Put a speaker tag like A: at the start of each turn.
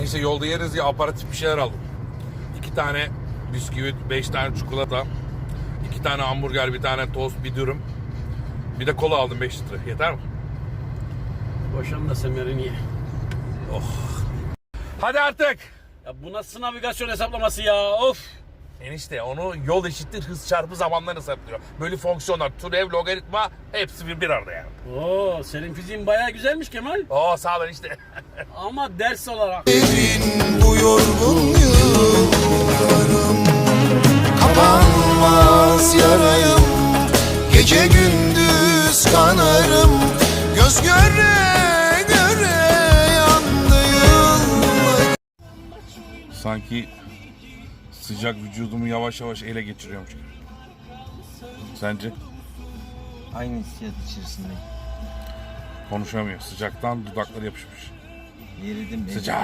A: Neyse yolda yeriz ya aparatif bir şeyler aldım. İki tane bisküvit, beş tane çikolata, iki tane hamburger, bir tane tost, bir dürüm. Bir de kola aldım 5 litre. Yeter mi?
B: Boşan da semerini ye.
A: Hadi artık.
B: Ya bu nasıl navigasyon hesaplaması ya? Of.
A: Enişte onu yol eşittir hız çarpı zamandan hesaplıyor. Böyle fonksiyonlar, türev, logaritma hepsi bir, bir arada yani.
B: Oo senin fiziğin bayağı güzelmiş Kemal.
A: Oo sağ olun işte.
B: Ama ders olarak.
C: bu yorgun yıllarım Kapanmaz yarayım Gece gündüz kanarım Göz göre göre yandı yıllar
A: Sanki sıcak vücudumu yavaş yavaş ele geçiriyormuş gibi. Sence?
D: Aynı hissiyat içerisindeyim.
A: Konuşamıyor. Sıcaktan dudakları yapışmış.
D: Yeridim.
A: Sıcak.